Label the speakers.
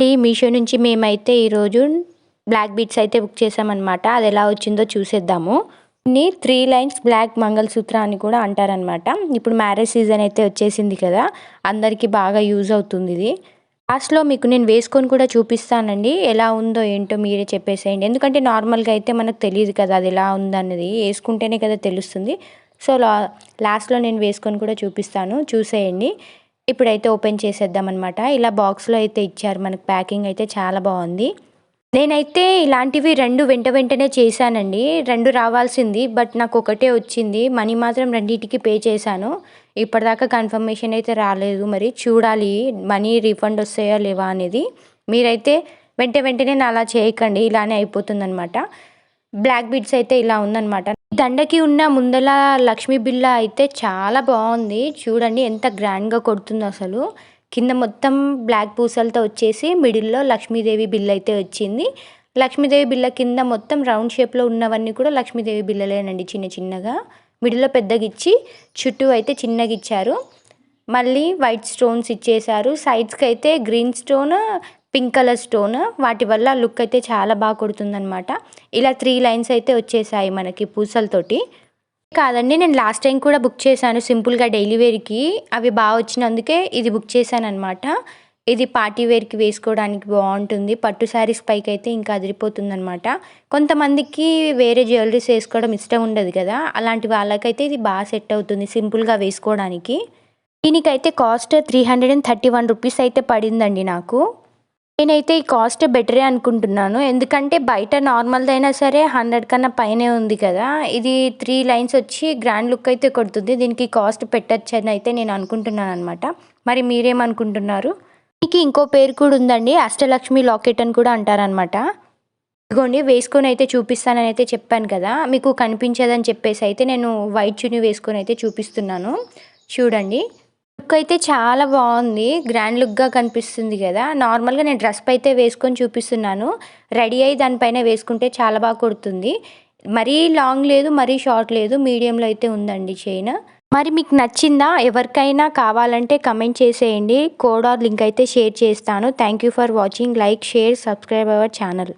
Speaker 1: అండి మీషో నుంచి మేమైతే ఈరోజు బ్లాక్ బీట్స్ అయితే బుక్ చేసామన్నమాట అది ఎలా వచ్చిందో చూసేద్దాము. ని త్రీ లైన్స్ బ్లాక్ మంగళసూత్ర అని కూడా అంటారనమాట ఇప్పుడు మ్యారేజ్ సీజన్ అయితే వచ్చేసింది కదా అందరికీ బాగా యూజ్ అవుతుంది ఇది. లాస్ట్లో మీకు నేను వేసుకొని కూడా చూపిస్తానండి ఎలా ఉందో ఏంటో మీరే చెప్పేసేయండి. ఎందుకంటే నార్మల్గా అయితే మనకు తెలియదు కదా అది ఎలా ఉందన్నది వేసుకుంటేనే కదా తెలుస్తుంది. సో లా లాస్ట్లో నేను వేసుకొని కూడా చూపిస్తాను చూసేయండి. ఇప్పుడైతే ఓపెన్ చేసేద్దాం అనమాట ఇలా బాక్స్లో అయితే ఇచ్చారు. మనకు ప్యాకింగ్ అయితే చాలా బాగుంది. నేనైతే ఇలాంటివి రెండు వెంట వెంటనే చేశానండి. రెండు రావాల్సింది బట్ నాకు ఒకటే వచ్చింది. మనీ మాత్రం రెండింటికి పే చేశాను. ఇప్పటిదాకా కన్ఫర్మేషన్ అయితే రాలేదు. మరి చూడాలి మనీ రీఫండ్ వస్తాయా లేవా అనేది. మీరైతే వెంట వెంటనే నా అలా చేయకండి. ఇలానే అయిపోతుందనమాట బ్లాక్ బీడ్స్ అయితే ఇలా ఉందన్నమాట. దండకి ఉన్న ముందల లక్ష్మీ బిల్ల అయితే చాలా బాగుంది. చూడండి ఎంత గ్రాండ్గా కొడుతుందో అసలు. కింద మొత్తం బ్లాక్ పూసలతో వచ్చేసి మిడిల్లో లక్ష్మీదేవి బిల్ అయితే వచ్చింది. లక్ష్మీదేవి బిల్ల కింద మొత్తం రౌండ్ షేప్లో ఉన్నవన్నీ కూడా లక్ష్మీదేవి బిల్లలేనండి చిన్న చిన్నగా. మిడిల్లో పెద్దగా ఇచ్చి చుట్టూ అయితే చిన్నగా ఇచ్చారు. మళ్ళీ వైట్ స్టోన్స్ ఇచ్చేశారు. సైడ్స్కి అయితే green stone pink colour stone. వాటి వల్ల లుక్ అయితే చాలా బాగా కొడుతుందనమాట ఇలా త్రీ లైన్స్ అయితే వచ్చేసాయి మనకి పూసలతోటి. కాదండి నేను లాస్ట్ టైం కూడా బుక్ చేశాను సింపుల్గా డైలీ వేర్కి అవి బాగా వచ్చినందుకే ఇది బుక్ చేశాను అనమాట ఇది పార్టీ వేర్కి వేసుకోవడానికి బాగుంటుంది. పట్టు శారీస్ పైకి అయితే ఇంకా అదిరిపోతుంది అనమాట కొంతమందికి వేరే జ్యువెలరీస్ వేసుకోవడం ఇష్టం ఉండదు కదా. అలాంటి వాళ్ళకైతే ఇది బాగా సెట్ అవుతుంది సింపుల్గా వేసుకోవడానికి. దీనికైతే cost three hundred and thirty one rupees అయితే పడిందండి నాకు. నేనైతే ఈ కాస్ట్ బెటరే అనుకుంటున్నాను. ఎందుకంటే బయట నార్మల్ది అయినా సరే హండ్రెడ్ కన్నా పైనే ఉంది కదా. ఇది త్రీ లైన్స్ వచ్చి గ్రాండ్ లుక్ అయితే కొడుతుంది. దీనికి కాస్ట్ పెట్టచ్చు అని అయితే నేను అనుకుంటున్నాను అనమాట మరి మీరేమనుకుంటున్నారు? దీనికి ఇంకో పేరు కూడా ఉందండి. అష్టలక్ష్మి లాకెట్ అని కూడా అంటారనమాట ఇదిగోండి వేసుకొని అయితే చూపిస్తానని అయితే చెప్పాను కదా. మీకు కనిపించదని చెప్పేసి అయితే నేను వైట్ చున్నీ వేసుకొని అయితే చూపిస్తున్నాను. చూడండి. లుక్ అయితే చాలా బాగుంది. గ్రాండ్ లుక్గా కనిపిస్తుంది కదా. నార్మల్గా నేను డ్రెస్ అయితే వేసుకొని చూపిస్తున్నాను. రెడీ అయ్యి దానిపైన వేసుకుంటే చాలా బాగా కొడుతుంది. మరీ లాంగ్ లేదు మరీ షార్ట్ లేదు మీడియంలో అయితే ఉందండి చైన్. మరి మీకు నచ్చిందా? ఎవరికైనా కావాలంటే కమెంట్ చేసేయండి. కోడ్ ఆర్ లింక్ అయితే షేర్ చేస్తాను. Thank you for watching. Like share subscribe our channel.